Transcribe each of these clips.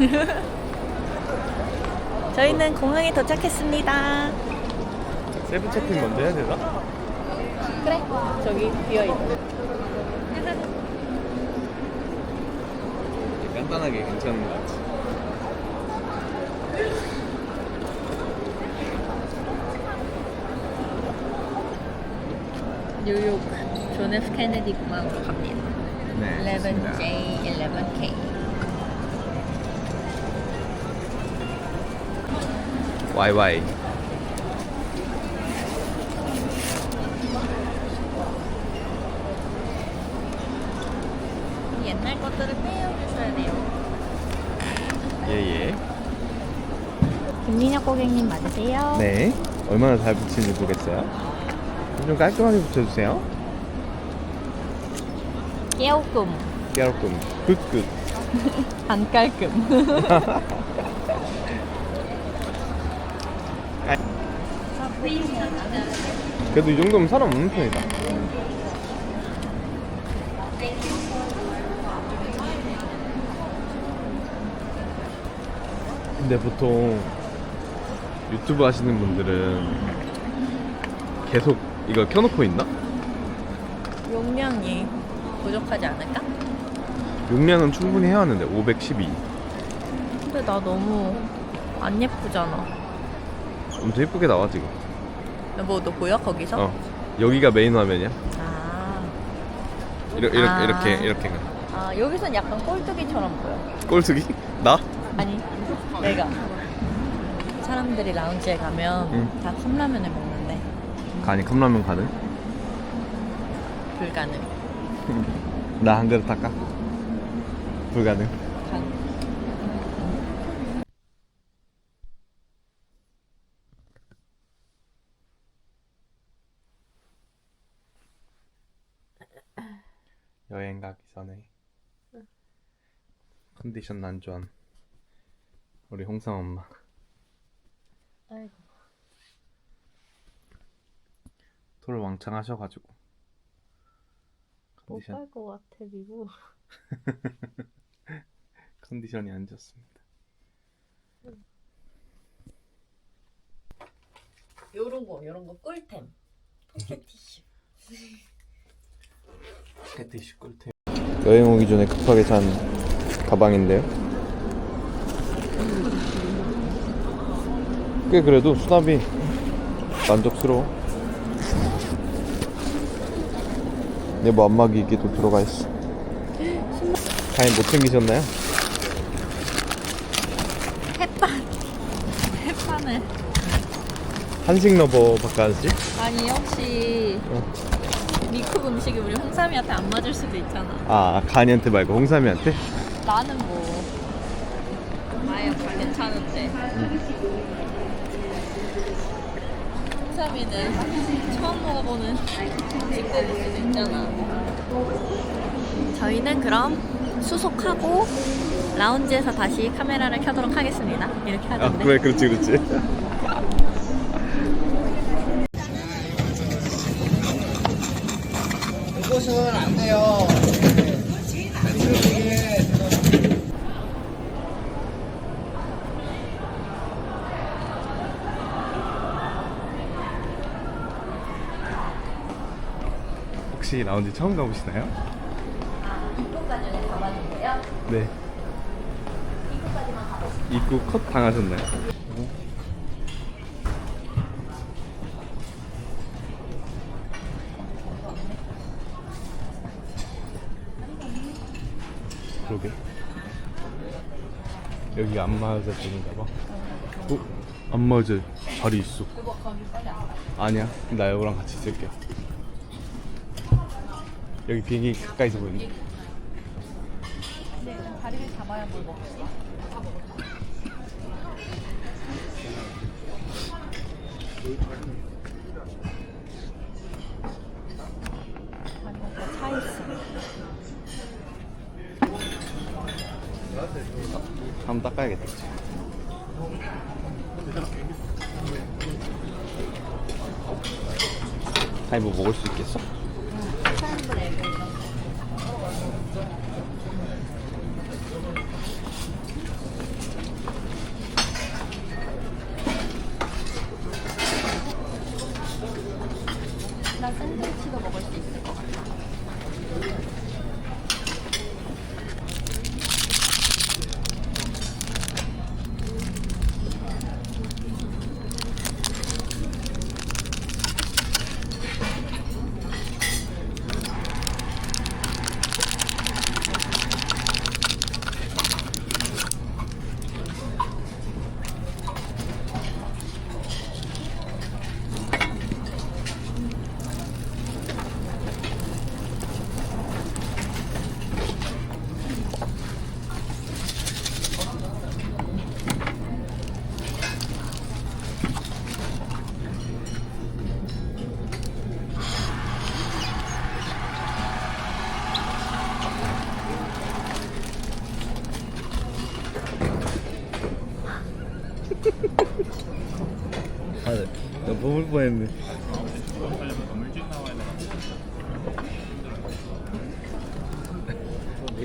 저희는 공항에 도착했습니다. 세부 체크인 먼저 해야 되나? 그래. 저기 비어 있어. 간단하게 괜찮은 것 같아. 뉴욕 존 F 케네디 공항으로 갑니다. 네. 11J, 11K. YY. 옛날 것들을 떼어주셔야 돼요. 예예. 김민혁 고객님 맞으세요? 네. 얼마나 잘 붙이는지 보겠어요. 좀 깔끔하게 붙여주세요. 깨우금. 깨알꿈. 굿굿. 안 깔끔. 그래도 이 정도면 사람 없는 편이다. 근데 보통 유튜브 하시는 분들은 계속 이거 켜놓고 있나? 용량이 부족하지 않을까? 용량은 충분히 해왔는데 512 근데 나 너무 안 예쁘잖아. 엄청 예쁘게 나와 지금 너 보여 거기서? 어 여기가 메인 화면이야 아. 이렇게 이렇게 아. 이렇게 이렇게 아 여기선 약간 꼴뚜기처럼 보여. 꼴뚜기? 나? 아니 내가 사람들이 라운지에 가면 응. 다 컵라면을 먹는데 가니 컵라면 가능? 불가능. 나 한 그릇 할까? 불가능 여행 가기 전에 컨디션 안 좋은 우리 홍상 엄마 아이고. 토를 왕창 하셔가지고 못 컨디션 갈것 같아 미국. 컨디션이 안 좋습니다. 요런 거 요런 거 꿀템. 포켓 티슈. 캐티슈 꿀템. 여행 오기 전에 급하게 산 가방인데요. 꽤 그래도 수납이 만족스러워. 내뭐 안마기기도 들어가 있어. 다행히 못 챙기셨나요? 햇반. 햇반을. 한식 러버 바꿔야지. 아니 혹시 어. 미국 음식이 우리 홍삼이한테 안 맞을 수도 있잖아. 아 가니한테 말고 홍삼이한테? 나는 뭐 아예 다 괜찮은데. 홍삼이는 처음 먹어보는 음식들일 수도 있잖아. 저희는 그럼 수속하고 라운지에서 다시 카메라를 켜도록 하겠습니다. 이렇게 아 하던데. 그래 그렇지 그렇지. 이곳은 안 돼요. 혹시 라운지 처음 가보시나요? 입구까지는 가봤는데요. 네. 입구까지만 가보시죠. 입구 컷 당하셨나요? 그러게. 여기가 안마의자 쪽인가 봐. 어? 안마의자 자리 있어. 그거 거기 빨리 안 가. 아니야. 나 여우랑 같이 있을게. 여기 비행기 가까이서 보이네. 근데 일단 다리를 잡아야 뭘 먹지. 차 있어. 한번 닦아야겠다. 아니 뭐 먹을 수 있겠어? 사람들 애들 이런 거. 아, 나 뽑을 뻔했네.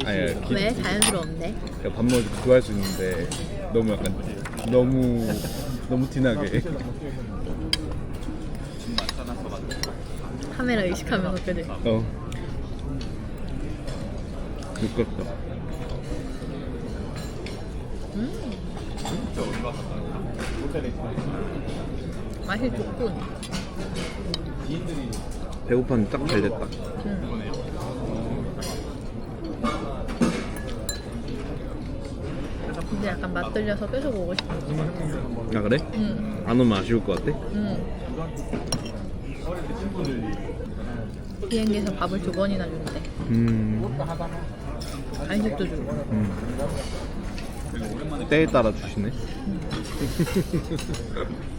아야, 기, 왜 자연스러운데? 밥 먹을 때 그거 할 수 있는데 너무 약간 너무 너무 티나게. 카메라 의식하면서 그래. 어. 두껍다. 맛이 좋군. 배고파는 딱 잘 됐다. 근데 약간 맛들려서 계속 오고 싶어. 아 그래? 응. 안 오면 아쉬울 것 같아? 응. 비행기에서 밥을 두 번이나 주는데 음. 간식도 주고. 음. 때에 따라 주시네.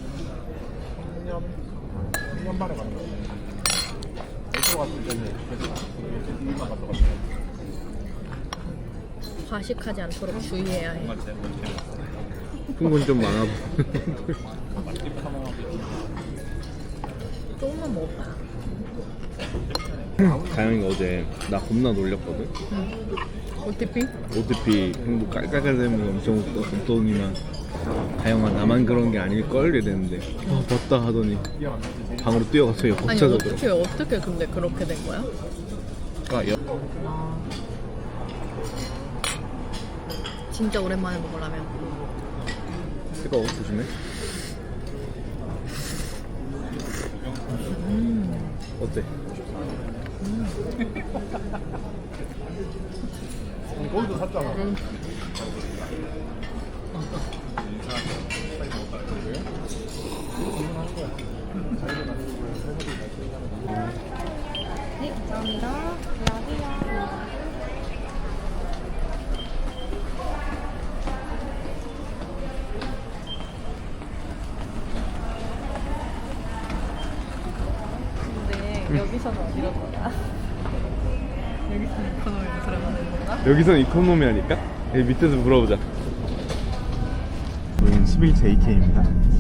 과식하지 않도록 주의해야 해. 큰건좀 많아. 조금만 먹어봐. 가영이가 어제 나 겁나 놀렸거든. 응. OTP? OTP 행복 깔깔깔대면서 엄청 웃더- 웃더니만 가영아 나만 그런 게 아닐걸? 이랬는데. 아 맞다 하더니 방으로 뛰어가서 아니 역차서 어떻게 어떻게 근데 그렇게 된 거야? 여- 진짜 오랜만에 먹으려면. 뜨거워? 조심해. 어때? 네 감사합니다. 안녕하세요. 근데 여기서는 어디로 들어가? 여기서는 이코노미로 들어가는 건가? 여기선 이코노미 하니까? 여기 밑에서 물어보자. 저희는 11JK입니다.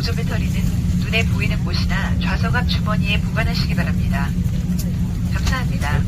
보조 배터리는 눈에 보이는 곳이나 좌석 앞 주머니에 보관하시기 바랍니다. 감사합니다.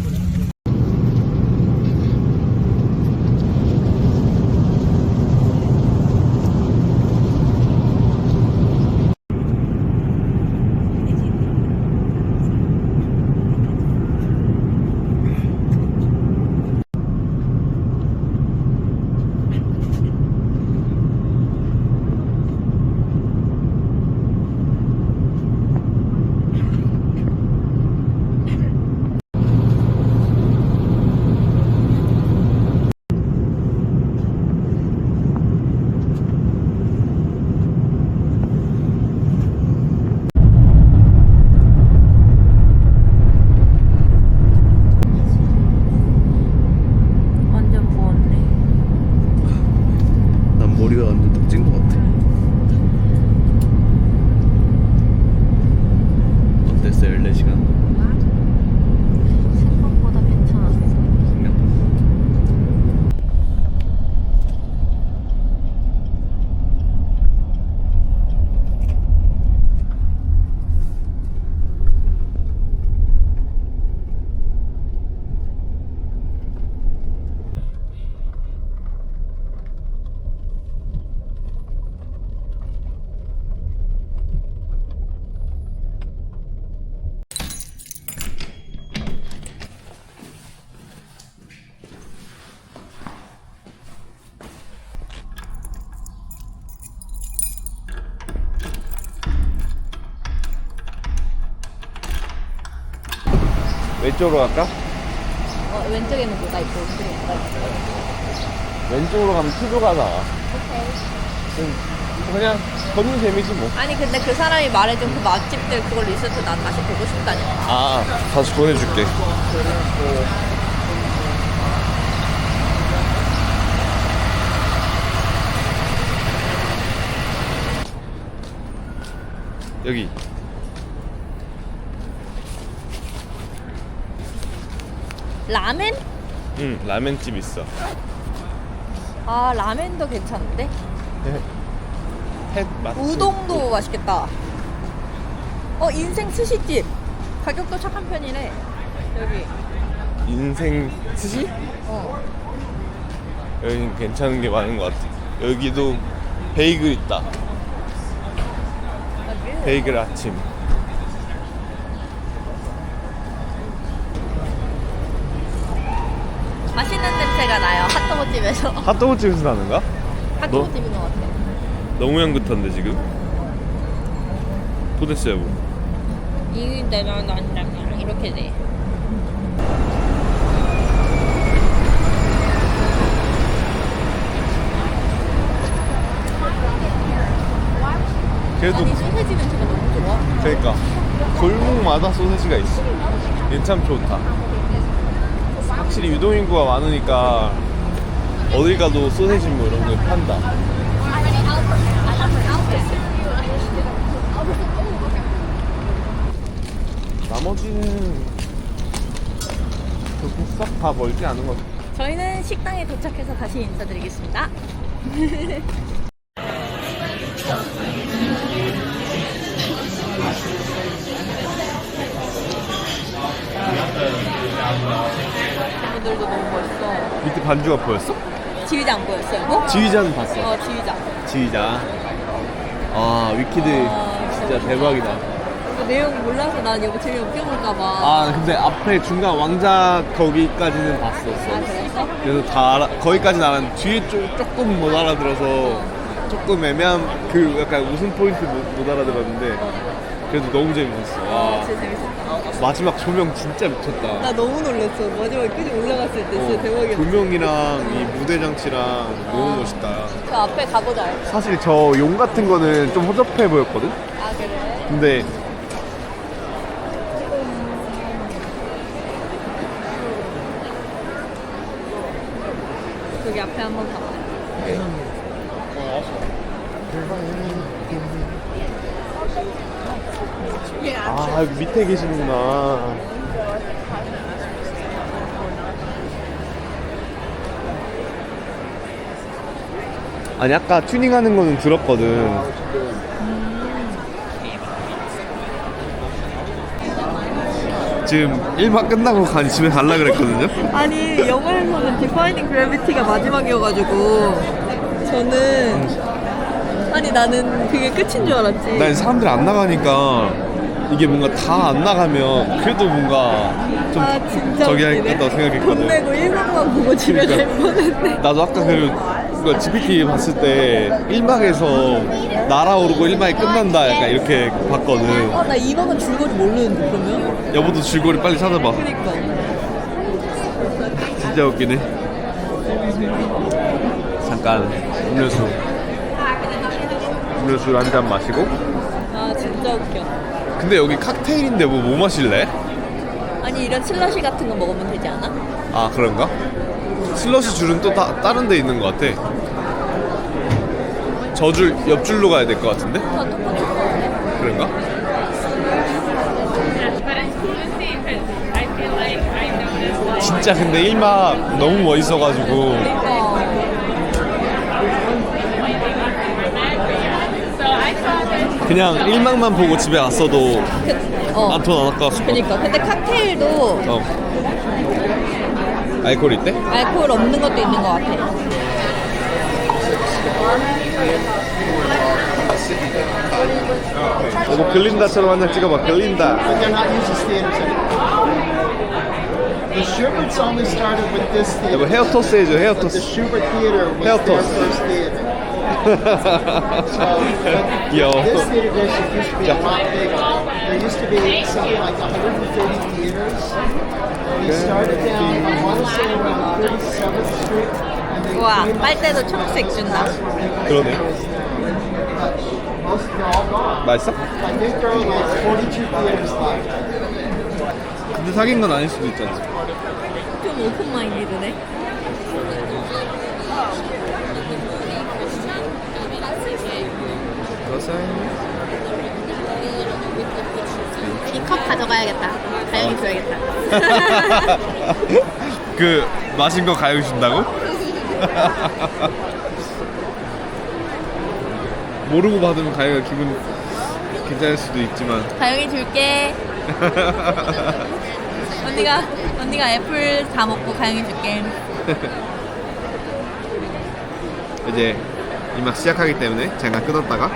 완전 부었네. 난 머리가 완전 떡진 것 같아. 어땠어요, 14시간? 생각보다 괜찮았어. 그냥 왼쪽으로 갈까? 어, 왼쪽에는 뭐가 있고 오른쪽에 뭐가 있어? 왼쪽으로 가면 투조가 나와. 좀 그냥 걷는 재미지 뭐. 아니 근데 그 사람이 말해준 그 맛집들 그걸 리스트 나 다시 보고 싶다니까. 아, 다시 보내줄게. 여기. 라멘? 응, 라멘집 있어. 아 라멘도 괜찮은데? 햇 맛. 우동도 맛있겠다. 어 인생 스시집. 가격도 착한 편이래. 여기. 인생 스시? 어. 여기는 괜찮은 게 많은 것 같아. 여기도 베이글 있다. 베이글 아침. 맛있는 냄새가 나요. 핫도그 집에서. 핫도그 집에서 나는가? 핫도그 집인 것 같아. 너무 향긋한데 지금. 도대체 여보. 이 내면 난다면 이렇게 돼. 그래도 아니 소세지 냄새가 너무 좋아. 그러니까 골목마다 소세지가 있어. 괜참 좋다. 확실히 유동인구가 많으니까 어딜 가도 소세지 뭐 이런 거 판다. 나머지는 그렇게 싹다 멀지 않은 것 같아. 저희는 식당에 도착해서 다시 인사드리겠습니다. 반주가 보였어? 지휘자 안 보였어요? 뭐? 지휘자는 봤어. 어, 지휘자. 지휘자. 아 위키드 아, 진짜 대박이다. 그 내용 몰라서 난 이거 재미없게 볼까봐. 아 근데 앞에 중간 왕자 거기까지는 봤었어. 아, 그랬어? 그래서 다 알아, 거기까지는 알았는데 뒤에 쪽 조금 못 알아들어서 조금 애매한 그 약간 웃음 포인트 못, 못 알아들었는데 그래도 너무 재밌었어. 아, 와. 진짜 재밌었다. 마지막 조명 진짜 미쳤다. 나 너무 놀랐어. 마지막에 끝이 올라갔을 때 진짜 어, 대박이었어. 조명이랑 이 무대 장치랑 너무 멋있다. 그 앞에 가보자. 사실 저 용 같은 거는 좀 허접해 보였거든. 아, 그래? 근데 여기 앞에 한번 가봐. 아 밑에 계시는구나. 아니 아까 튜닝하는 거는 들었거든. 지금 1박 끝나고 간 집에 갈라 그랬거든요. 아니 영화에서는 디파이닝 그래비티가 마지막이어가지고 저는 아니 나는 그게 끝인 줄 알았지. 난 사람들 안 나가니까 이게 뭔가 다 안 나가면 그래도 뭔가 좀 아 진짜 저기 웃기네. 하겠다고 생각했거든. 돈 내고 1박만 보고 집에 갈 뻔했네. 나도 아까 그 그거 GPT 봤을 때 1막에서 날아오르고 1막이 끝난다 약간 이렇게 봤거든. 아, 나 2박은 줄거리 모르는데 그러면? 여보도 줄거리 빨리 찾아봐. 그니까. 진짜 웃기네. 잠깐 음료수 음료수 한 잔 마시고. 아 진짜 웃겨. 근데 여기 칵테일인데 뭐 뭐 마실래? 아니 이런 슬러시 같은 거 먹으면 되지 않아? 아 그런가? 슬러시 줄은 또 다, 다른 데 있는 것 같아. 저 줄 옆줄로 가야 될 것 같은데? 다 똑같은 거 같아. 그런가? 진짜 근데 1막 너무 멋있어가지고 그냥 1막만 보고 집에 갔어도 그, 어. 안톤 안것 그니까. 근데 칵테일도. 어. 알코올 있대? 알코올 없는 것도 있는 것 같아. 뭐 글린다처럼 한 장 찍어봐 글린다 But they're not using theaters anymore. The Schubert's only started with this 여보 theater. 헤어 토스 해줘 헤어 But the 토스 Schubert Theater was Hell their toss. first theater. 귀여워 This theater district used to be a lot bigger. There used to be something like 130 theaters. They started down, I want to say around 37th Street. And they 우와, came up 빨대도 초록색 준다. 그러네 Most they're all gone. 맛있어? I think there are like 42 theaters left. 근데 사귄 건 아닐 수도 있잖아. 좀 오픈 마인드네. 이 컵 가져가야겠다. 가영이 줘야겠다. 그 마신 거 가요 준다고? 모르고 받으면 가요가 기분 괜찮을 수도 있지만 가영이 줄게. 언니가 언니가 애플 다 먹고 가영이 줄게. 이제 이 막 시작하기 때문에 잠깐 끊었다가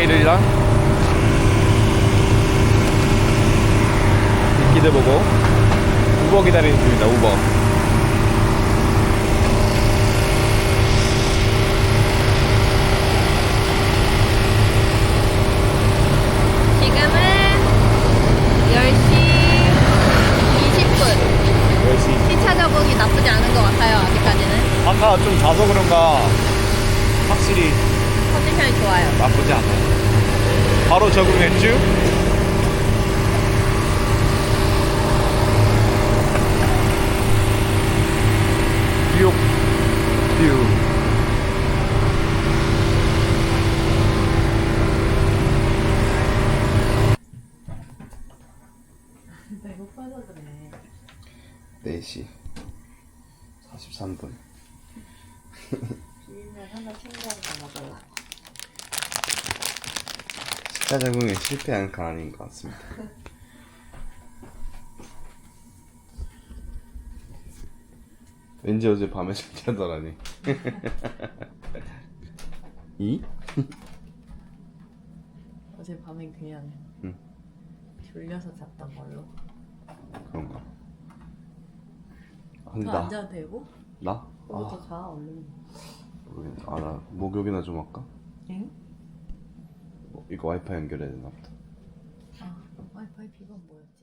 과일이랑 미끼들 보고 우버 기다리는 중이다 우버 지금은 10시 20분. 열심히 시차 적응이 나쁘지 않은 것 같아요. 아직까지는 아까 좀 자서 그런가 확실히 컨디션이 좋아요. 나쁘지 않아 바로 적응했쥬? 뷰 뷰. 배고파서 그래. 4시 43분 비빔면 하나 챙겨서 먹어요. 식사 적응에 실패한 건 아닌 것 같습니다 왠지 어제 밤에 잘 자더라니 이? 어제 밤엔 그냥 응. 졸려서 잤던 걸로. 그런가 아, 근데 더나 앉아도 되고? 나? 너부터 아, 자 얼른. 모르겠네. 아, 나 목욕이나 좀 할까? 응? 뭐, 이거 와이파이 연결해야 되나 보다. 아 와이파이 비번 뭐였지?